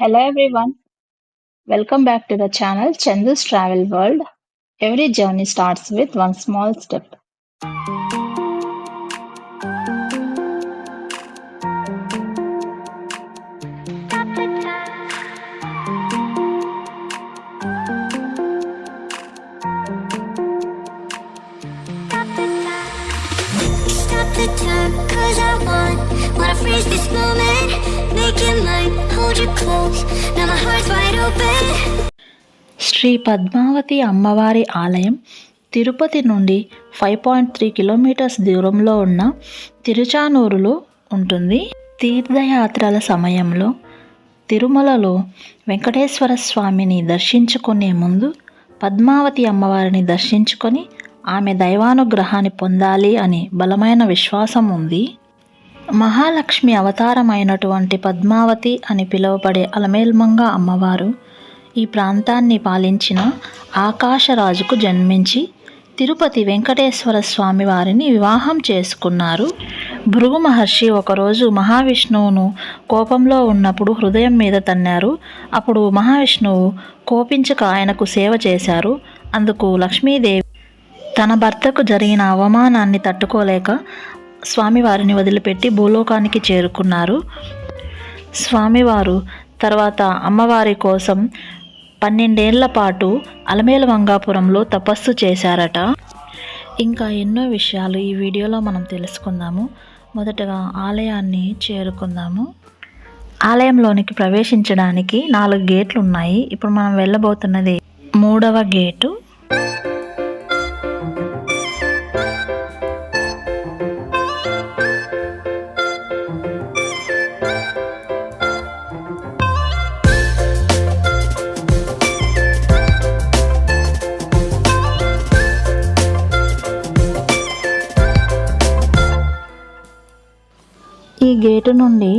Hello everyone, welcome back to the channel Chandu's Travel World. Every journey starts with one small step. The time, cause I want, wanna freeze this moment, make it mine, hold you close, now my heart's wide open. Shri Padmavati అమ్మవారి ఆలయం తిరుపతి నుండి five point three kilometres దూరంలో ఉన్న తిరుచానూరులో ఉంటుంది. తీర్థయాత్రల సమయంలో తిరుమలలో వెంకటేశ్వర స్వామిని దర్శించుకునే ముందు పద్మావతి అమ్మవారిని దర్శించుకొని ఆమె దైవానుగ్రహాన్ని పొందాలి అని బలమైన విశ్వాసం ఉంది. మహాలక్ష్మి అవతారమైనటువంటి పద్మావతి అని పిలువబడే అలమేల్మంగ అమ్మవారు ఈ ప్రాంతాన్ని పాలించిన ఆకాశరాజుకు జన్మించి తిరుపతి వెంకటేశ్వర స్వామి వారిని వివాహం చేసుకున్నారు. భృగు మహర్షి ఒకరోజు మహావిష్ణువును కోపంలో ఉన్నప్పుడు హృదయం మీద తన్నారు. అప్పుడు మహావిష్ణువు కోపించక ఆయనకు సేవ చేశారు. అందుకు లక్ష్మీదేవి తన భర్తకు జరిగిన అవమానాన్ని తట్టుకోలేక స్వామివారిని వదిలిపెట్టి భూలోకానికి చేరుకున్నారు. స్వామివారు తర్వాత అమ్మవారి కోసం పన్నెండేళ్ళ పాటు అలమేల మంగాపురంలో తపస్సు చేశారట. ఇంకా ఎన్నో విషయాలు ఈ వీడియోలో మనం తెలుసుకుందాము. మొదటగా ఆలయాన్ని చేరుకుందాము. ఆలయంలోనికి ప్రవేశించడానికి నాలుగు గేట్లు ఉన్నాయి ఇప్పుడు మనం వెళ్ళబోతున్నది మూడవ గేటు. ఈ గేటు నుండి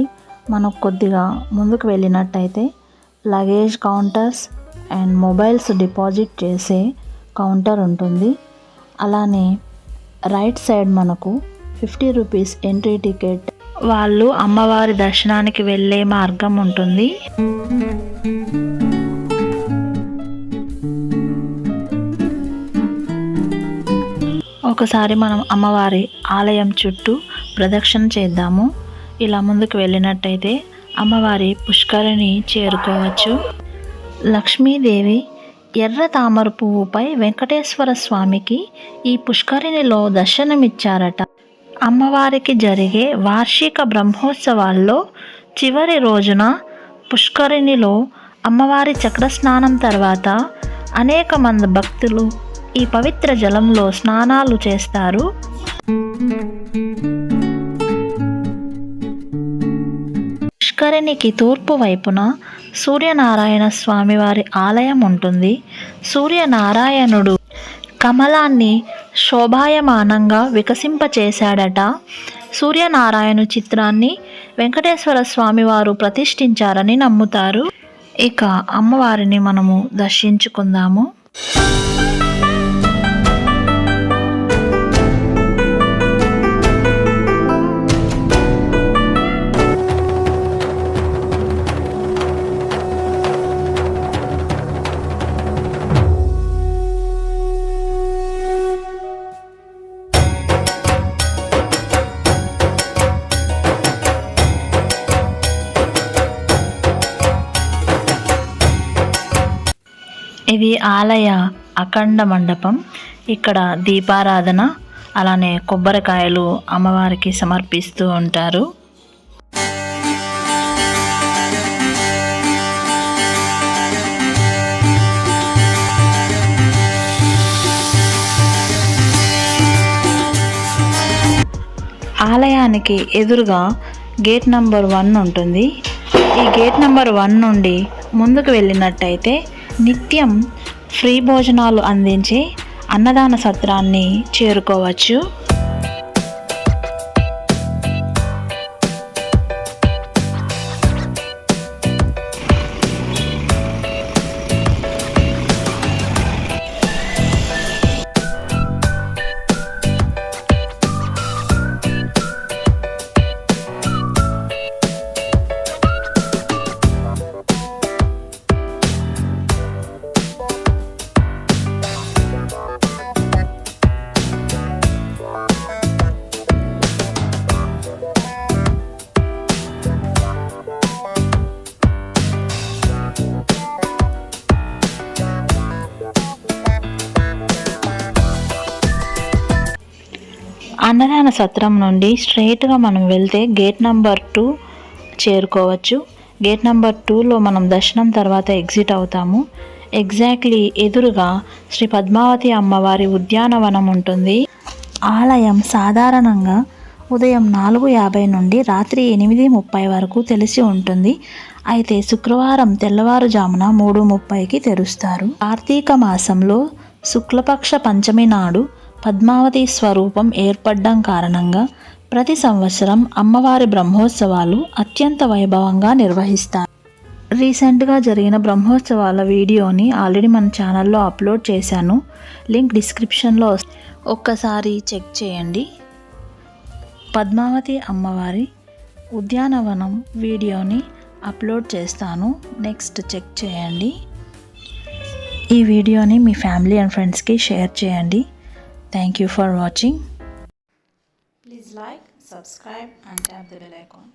మనం కొద్దిగా ముందుకు వెళ్ళినట్టయితే luggage counters and mobiles deposit చేసే కౌంటర్ ఉంటుంది. అలానే రైట్ సైడ్ మనకు ఫిఫ్టీ రూపీస్ ఎంట్రీ టికెట్ వాళ్ళు అమ్మవారి దర్శనానికి వెళ్ళే మార్గం ఉంటుంది. ఒకసారి మనం అమ్మవారి ఆలయం చుట్టూ ప్రదక్షిణ చేద్దాము. ఇలా ముందుకు వెళ్ళినట్టయితే అమ్మవారి పుష్కరిణి చేరుకోవచ్చు. లక్ష్మీదేవి ఎర్ర తామర పువ్వుపై వెంకటేశ్వర స్వామికి ఈ పుష్కరిణిలో దర్శనమిచ్చారట. అమ్మవారికి జరిగే వార్షిక బ్రహ్మోత్సవాల్లో చివరి రోజున పుష్కరిణిలో అమ్మవారి చక్ర స్నానం తర్వాత అనేక మంది భక్తులు ఈ పవిత్ర జలంలో స్నానాలు చేస్తారు. పుష్కరిణికి తూర్పు వైపున సూర్యనారాయణ స్వామివారి ఆలయం ఉంటుంది. సూర్యనారాయణుడు కమలాన్ని శోభాయమానంగా వికసింపచేశాడట. సూర్యనారాయణ చిత్రాన్ని వెంకటేశ్వర స్వామివారు ప్రతిష్ఠించారని నమ్ముతారు. ఇక అమ్మవారిని మనము దర్శించుకుందాము. ఇది ఆలయ అఖండ మండపం. ఇక్కడ దీపారాధన అలానే కొబ్బరికాయలు అమ్మవారికి సమర్పిస్తూ ఉంటారు. ఆలయానికి ఎదురుగా గేట్ నంబర్ వన్ ఉంటుంది. ఈ గేట్ నంబర్ వన్ నుండి ముందుకు వెళ్ళినట్టయితే నిత్యం ఫ్రీ భోజనాలు అందించే అన్నదాన సత్రాన్ని చేరుకోవచ్చు. అన్నదాన సత్రం నుండి స్ట్రైట్గా మనం వెళ్తే గేట్ నెంబర్ టూ చేరుకోవచ్చు. గేట్ నెంబర్ టూలో మనం దర్శనం తర్వాత ఎగ్జిట్ అవుతాము. ఎగ్జాక్ట్లీ ఎదురుగా శ్రీ పద్మావతి అమ్మవారి ఉద్యానవనం ఉంటుంది. ఆలయం సాధారణంగా ఉదయం నాలుగు యాభై నుండి రాత్రి ఎనిమిది ముప్పై వరకు తెలిసి ఉంటుంది. అయితే శుక్రవారం తెల్లవారుజామున మూడు ముప్పైకి తెరుస్తారు. కార్తీక మాసంలో శుక్లపక్ష పంచమి నాడు పద్మావతి స్వరూపం ఏర్పడడం కారణంగా ప్రతి సంవత్సరం అమ్మవారి బ్రహ్మోత్సవాలు అత్యంత వైభవంగా నిర్వహిస్తారు. రీసెంట్గా జరిగిన బ్రహ్మోత్సవాల వీడియోని ఆల్రెడీ మన ఛానల్లో అప్లోడ్ చేశాను. లింక్ డిస్క్రిప్షన్లో ఒక్కసారి చెక్ చేయండి. పద్మావతి అమ్మవారి ఉద్యానవనం వీడియోని అప్లోడ్ చేస్తాను. నెక్స్ట్ చెక్ చేయండి. ఈ వీడియోని మీ ఫ్యామిలీ అండ్ ఫ్రెండ్స్కి షేర్ చేయండి. Thank you for watching. Please like, subscribe and tap the bell icon.